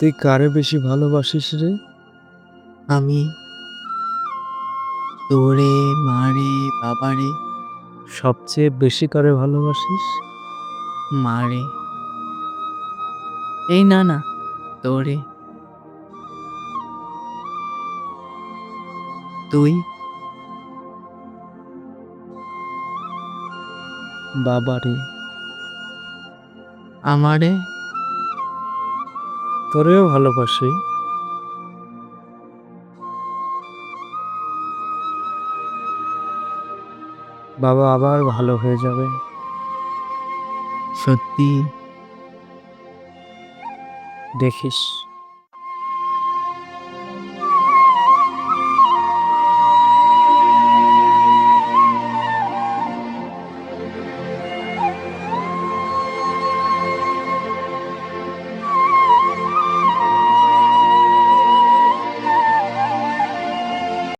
তুই কারে বেশি ভালোবাসিস রে? আমি তোরে মারে বাবারে। সবচেয়ে বেশি কারে ভালোবাসিস? মারে। এই না না তোরে। তুই? বাবারে। আমারে? তোরেও ভালোবাসি। বাবা আবার ভালো হয়ে যাবে। সত্যি? দেখিস।